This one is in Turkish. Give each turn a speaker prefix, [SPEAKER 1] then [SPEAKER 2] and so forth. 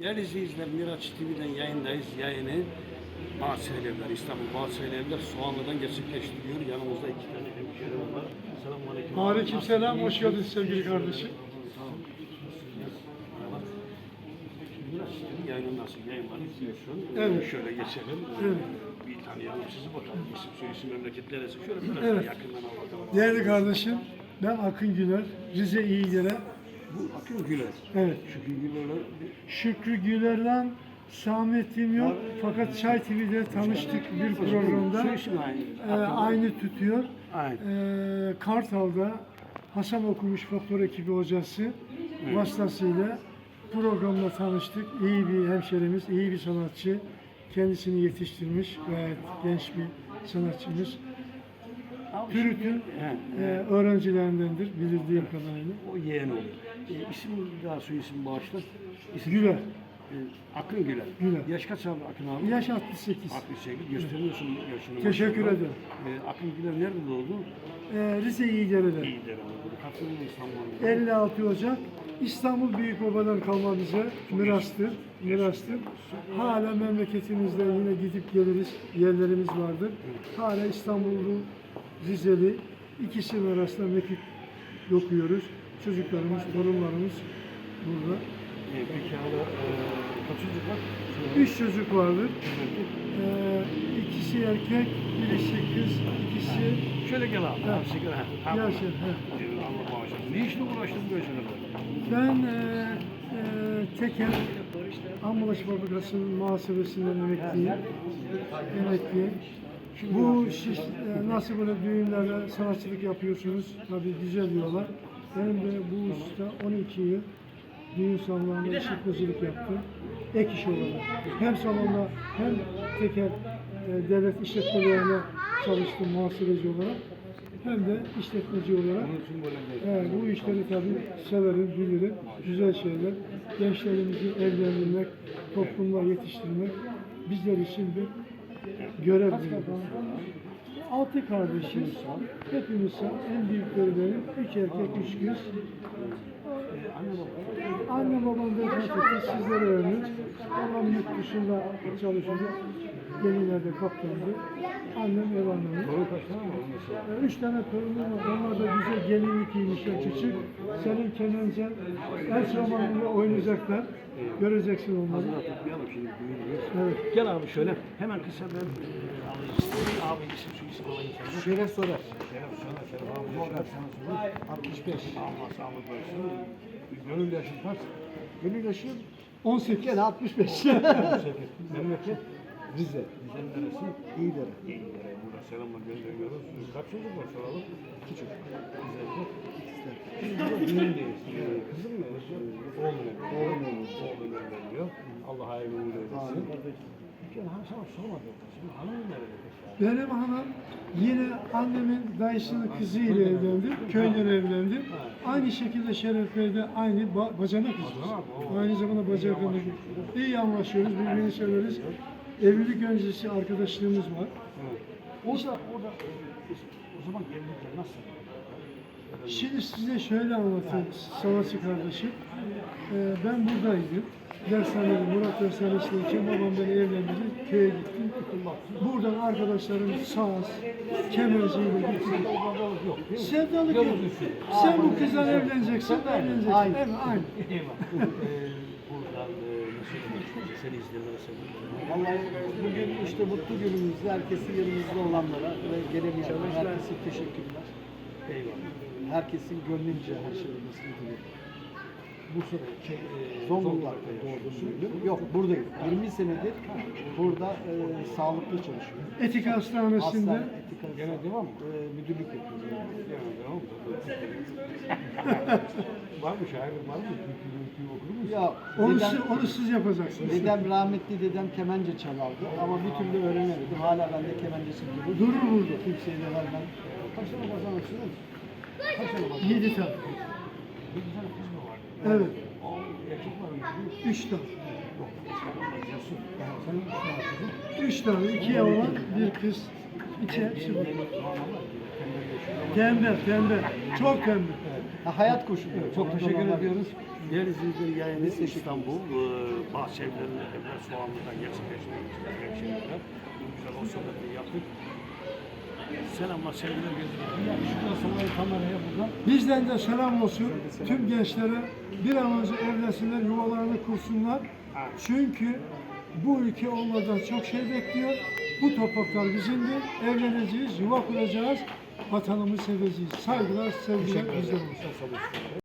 [SPEAKER 1] Değerli izleyiciler Miraç TV'den yayındayız. Yayını Bahçeli Evler, İstanbul Bahçeli Evler Soğanlı'dan gerçekleştiriyor. Yanımızda iki tane hemşehrim var. Selamun Aleyküm.
[SPEAKER 2] Aleyküm selam, hoş geldiniz sevgili kardeşim.
[SPEAKER 1] Miraç TV yayını nasıl yayınları izliyorsun?
[SPEAKER 2] Evet.
[SPEAKER 1] Şöyle geçelim.
[SPEAKER 2] Evet.
[SPEAKER 1] Bir tanıyalım sizi bakalım. İsim, soyisim, memleket neresi? Şöyle biraz
[SPEAKER 2] Evet.
[SPEAKER 1] yakından al bakalım.
[SPEAKER 2] Değerli kardeşim, ben Akın Güler, Rize İyigere.
[SPEAKER 1] Bu Akın Güler.
[SPEAKER 2] Evet,
[SPEAKER 1] Şükrü Güler'le
[SPEAKER 2] Şükrü Güler'den Samet'im yok fakat Çay TV'de tanıştık bir programda.
[SPEAKER 1] Soyisim aynı.
[SPEAKER 2] Ee, aynı tutuyor.
[SPEAKER 1] Aynı.
[SPEAKER 2] Ee, Kartal'da Hasan Okumuş Faktör ekibi hocası vasıtasıyla programda tanıştık. İyi bir hemşerimiz, iyi bir sanatçı. Kendisini yetiştirmiş, gayet genç bir sanatçımız.
[SPEAKER 1] Abi
[SPEAKER 2] Pürüt'ün
[SPEAKER 1] He,
[SPEAKER 2] e, öğrencilerindendir bildiğim kadarıyla.
[SPEAKER 1] O yeğen olur. E, isim daha soyisim bağışla. İsim,
[SPEAKER 2] Güler.
[SPEAKER 1] E, Akın Güler.
[SPEAKER 2] Güler.
[SPEAKER 1] Yaş kaç abi Akın abi?
[SPEAKER 2] Yaş 68.
[SPEAKER 1] 68. Gösteriyorsun yaşını.
[SPEAKER 2] Teşekkür
[SPEAKER 1] maşallah.
[SPEAKER 2] ederim.
[SPEAKER 1] E, Akın Güler nerede doğdu?
[SPEAKER 2] Ee, Rize İyicere'de.
[SPEAKER 1] İyi derim. Kaç yıl İstanbul'da?
[SPEAKER 2] 56 Ocak İstanbul Büyükbaba'dan kalma bize mirastır. Mirastır. Hala memleketimizde yine gidip geliriz. Yerlerimiz vardır. Hala İstanbullu, Rizeli ikisinin arasında mekik dokuyoruz. Çocuklarımız, torunlarımız burada.
[SPEAKER 1] E, peki hala e, kaç çocuk var?
[SPEAKER 2] Üç çocuk vardır. Ee, ikisi erkek, birisi kız, ikisi
[SPEAKER 1] Şöyle gel abi.
[SPEAKER 2] Ha.
[SPEAKER 1] Ha. Sigara. Ha. Ha.
[SPEAKER 2] Yaşar, ha.
[SPEAKER 1] E, Allah bağışlasın. Ne işle uğraştın böyle şeylerle?
[SPEAKER 2] Ben e, e, Tekel Ambulans Fabrikası'nın muhasebesinden emekliyim. Emekliyim. Bu şiş, e, nasıl böyle düğünlerde sanatçılık yapıyorsunuz? Tabii güzel diyorlar. Benim de bu usta 12 yıl düğün salonlarında işletmecilik yaptım. Ek iş olarak. Hem salonda hem tekel e, devlet işletmelerine çalıştım muhasebeci olarak. Hem de işletmeci olarak. Evet, bu işleri tabii severim, bilirim. Güzel şeyler. Gençlerimizi evlendirmek, toplumla yetiştirmek bizler için bir görev. Altı kardeşiz. Hepimiz en büyükleri. Üç erkek, üç kız. Anne babam vefat etti, sizlere ömür. Babam yurt dışında çalışıyordu. Gemilerde kaptandı. Annem ev hanımı.
[SPEAKER 1] Doğru kaç tane var mesela?
[SPEAKER 2] Ee, Üç tane torunum var. Onlar da güzel gelinlik giymişler küçük. Senin kemençen el zamanında oynayacaklar. Göreceksin onları.
[SPEAKER 1] Hazır tutmayalım şimdi.
[SPEAKER 2] Evet.
[SPEAKER 1] Gel abi şöyle. Hemen kısa ben. Abi isim şu isim alayım sana.
[SPEAKER 2] Şeref sorar.
[SPEAKER 1] Şeref sana şeref abi. Şeref sana sorun. 65. Allah sağlık versin. Gönül yaşın kaç?
[SPEAKER 2] Gönül yaşım 18. Gene 65.
[SPEAKER 1] 18. Memleket?
[SPEAKER 2] Rize.
[SPEAKER 1] Rize'nin neresi?
[SPEAKER 2] İyidir.
[SPEAKER 1] İyilere. Burada selamlar gönderiyoruz. Kaç çocuk var soralım? İki çocuk. Güzel. Düğündeyiz. Kızım mı? Oğlum evleniyor. Oğlum evleniyor. Oğlum evleniyor. Allah hayırlı uğurlu eylesin. Ha, sana sormadım. Şimdi hanım nerede?
[SPEAKER 2] Benim hanım yine annemin dayısının kızıyla evlendi. Köyleri evlendi. Aynı şekilde Şeref Bey de aynı ba- bacana kızı. Aynı zamanda bacana kızı. İyi anlaşıyoruz, birbirini severiz. Evlilik öncesi arkadaşlığımız var.
[SPEAKER 1] Evet. Orada, orada e, o zaman evlilikler nasıl?
[SPEAKER 2] Şimdi size şöyle anlatayım sanatçı kardeşim. Ee, ben buradaydım. Dershanede, Murat Dershanesi'ndeyken babam beni evlendirdi. Köye gittim. Buradan arkadaşlarım saz, kemerciyle gittim. Sevdalık yok. Sen bu kızla evleneceksin, evleneceksin. Evet, aynı.
[SPEAKER 1] Eyvallah. Ee, buradan e, nasıl diyeyim, seni izleyenlere seviyorum.
[SPEAKER 3] Vallahi bugün işte mutlu günümüzde herkesin yanımızda olanlara ve gelemeyenlere herkese teşekkürler.
[SPEAKER 1] Eyvallah.
[SPEAKER 3] Herkesin gönlünce her şey olmasını diliyorum.
[SPEAKER 1] Bursa'da, şey, e,
[SPEAKER 3] Zonguldak'ta doğdum büyüdüm. Yok buradayım. 20 senedir burada e, sağlıklı çalışıyorum.
[SPEAKER 2] Etik Hastanesi'nde
[SPEAKER 3] Hastane, etika,
[SPEAKER 1] Gene devam mı?
[SPEAKER 3] e, müdürlük yapıyorum.
[SPEAKER 1] Gene devam mı? var mı şair var mı? Türkü, okur musun?
[SPEAKER 3] Ya
[SPEAKER 2] onu,
[SPEAKER 3] dedem,
[SPEAKER 2] siz, onu siz yapacaksınız.
[SPEAKER 3] dedem rahmetli dedem kemence çalardı ama bir türlü öğrenemedim. Hala bende kemencesi durur.
[SPEAKER 2] Durur burada.
[SPEAKER 3] Kimseye de vermem.
[SPEAKER 1] Kaç tane kazanırsınız? Kaç tane?
[SPEAKER 2] Yedi tane.
[SPEAKER 1] Bir tane kız mı var?
[SPEAKER 2] Evet.
[SPEAKER 1] Aa, erkek var mı?
[SPEAKER 2] Üç tane.
[SPEAKER 1] Üç tane.
[SPEAKER 2] İki oğlan, bir kız. İki hepsi bu. Tembel, tembel. Çok tembel.
[SPEAKER 3] Ha, hayat koşulu.
[SPEAKER 1] Çok teşekkür ediyoruz. Değerli izleyiciler yayını İstanbul, e, Bahçeliler'in Evler Soğanlı'da gerçekleştirdik. Gerçekleştirdik. Güzel o sohbeti yaptık. Selamlar, sevgiler gönderiyorum. Ya şurada sallayın kameraya buradan.
[SPEAKER 2] Bizden de selam olsun tüm gençlere bir an önce evlensinler, yuvalarını kursunlar. Çünkü bu ülke onlardan çok şey bekliyor. Bu topraklar bizimdir. Evleneceğiz, yuva kuracağız, vatanımızı seveceğiz. Saygılar, sevgiler bizden olsun.